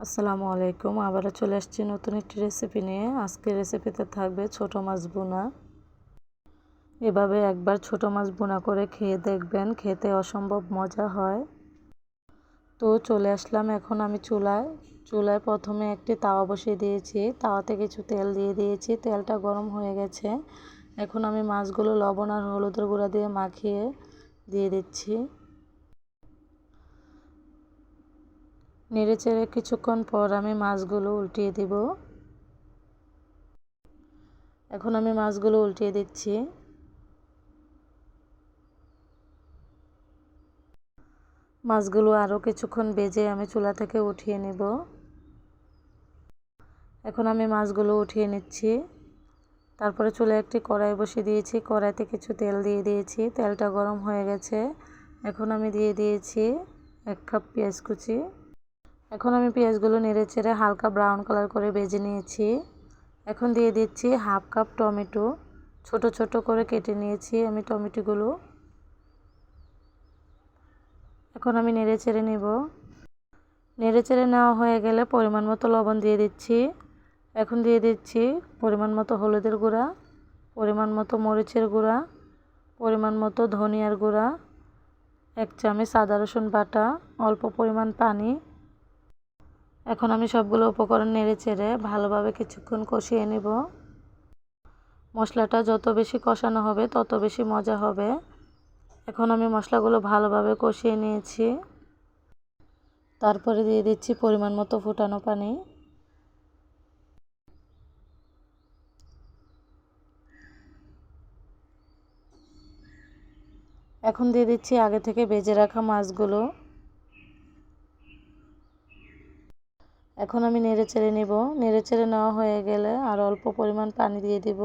আসসালামু আলাইকুম। আবারও চলে আসছি নতুন একটি রেসিপি নিয়ে। আজকের রেসিপিতে থাকবে ছোট মাছ বোনা এভাবে একবার ছোট মাছ বোনা করে খেয়ে দেখবেন, খেতে অসম্ভব মজা হয়। তো চলে আসলাম এখন আমি চুলায়। চুলায় প্রথমে একটি তাওয়া বসিয়ে দিয়েছি। তাওয়াতে কিছু তেল দিয়ে দিয়েছি। তেলটা গরম হয়ে গেছে। এখন আমি মাছগুলো লবণ আর হলুদের গুঁড়া দিয়ে মাখিয়ে দিয়ে দিচ্ছি। নেড়ে চেড়ে কিছুক্ষণ পর আমি মাছগুলো উল্টিয়ে দিব। এখন আমি মাছগুলো উল্টিয়ে দিচ্ছি। মাছগুলো আরও কিছুক্ষণ বেজে আমি চুলা থেকে উঠিয়ে নেব। এখন আমি মাছগুলো উঠিয়ে নিচ্ছি। তারপরে চুলে একটি কড়াই বসিয়ে দিয়েছি। কড়াইতে কিছু তেল দিয়ে দিয়েছি। তেলটা গরম হয়ে গেছে। এখন আমি দিয়ে দিয়েছি এক কাপ পেঁয়াজ কুচি। এখন আমি পেঁয়াজগুলো নেড়ে চেড়ে হালকা ব্রাউন কালার করে ভেজে নিয়েছি। এখন দিয়ে দিচ্ছি হাফ কাপ টমেটো। ছোট ছোট করে কেটে নিয়েছি আমি টমেটোগুলো। এখন আমি নেড়ে চেড়ে নেব। নেড়ে চেড়ে নেওয়া হয়ে গেলে পরিমাণ মতো লবণ দিয়ে দিচ্ছি। এখন দিয়ে দিচ্ছি পরিমাণ মতো হলুদের গুঁড়া, পরিমাণ মতো মরিচের গুঁড়া, পরিমাণ মতো ধনিয়ার গুঁড়া, এক চামচ আদা রসুন বাটা, অল্প পরিমাণ পানি এখন আমি সবগুলো উপকরণ নেড়ে চেড়ে ভালোভাবে কিছুক্ষণ কষিয়ে নেব। মশলাটা যত বেশি কষানো হবে, তত বেশি মজা হবে। এখন আমি মশলাগুলো ভালোভাবে কষিয়ে নিয়েছি। তারপরে দিয়ে দিচ্ছি পরিমাণ মতো ফুটানো পানি। এখন দিয়ে দিচ্ছি আগে থেকে বেজে রাখা মাছগুলো। এখন আমি নেড়ে চেড়ে নেব। নেড়ে চেড়ে নেওয়া হয়ে গেলে আর অল্প পরিমাণ পানি দিয়ে দিব।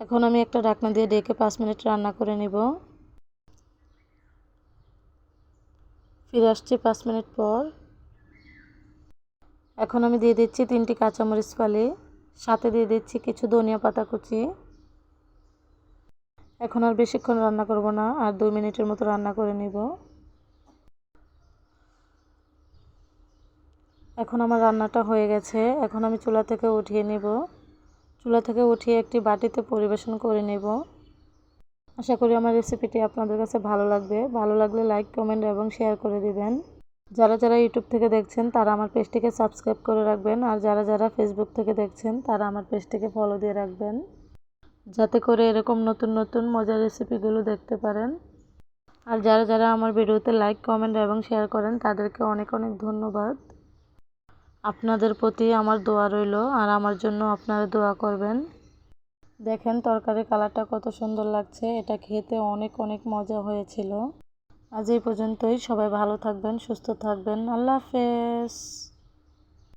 এখন আমি একটা ঢাকনা দিয়ে ডেকে পাঁচ মিনিট রান্না করে নেব। ফিরে আসছি পাঁচ মিনিট পর। এখন আমি দিয়ে দিচ্ছি তিনটি কাঁচামরিচ ফালি, সাথে দিয়ে দিচ্ছি কিছু ধনিয়া পাতা কুচি। এখন আর বেশিক্ষণ রান্না করব না, আর দুই মিনিটের মতো রান্না করে নিব। এখন আমার রান্নাটা হয়ে গেছে, এখন আমি চুলা থেকে উঠিয়ে নেব। চুলা থেকে উঠিয়ে একটি বাটিতে পরিবেশন করে নেব। আশা করি আমার রেসিপিটি আপনাদের কাছে ভালো লাগবে। ভালো লাগলে লাইক, কমেন্ট এবং শেয়ার করে দিবেন। যারা যারা ইউটিউব থেকে দেখছেন, তারা আমার পেজটিকে সাবস্ক্রাইব করে রাখবেন। আর যারা যারা ফেসবুক থেকে দেখছেন, তারা আমার পেজটিকে ফলো দিয়ে রাখবেন। যাতে করে এরকম নতুন নতুন মজার রেসিপিগুলো দেখতে পারেন। আর যারা যারা আমার ভিডিওতে লাইক কমেন্ট এবং শেয়ার করেন, তাদেরকে অনেক অনেক ধন্যবাদ। আপনাদের প্রতি আমার দোয়া রইল, আর আমার জন্য আপনারা দোয়া করবেন। দেখেন তরকারির কালারটা কত সুন্দর লাগছে, এটা খেতে অনেক অনেক মজা হয়েছিল। আজ এই পর্যন্তই, সবাই ভালো থাকবেন, সুস্থ থাকবেন, আল্লাহ হাফেজ।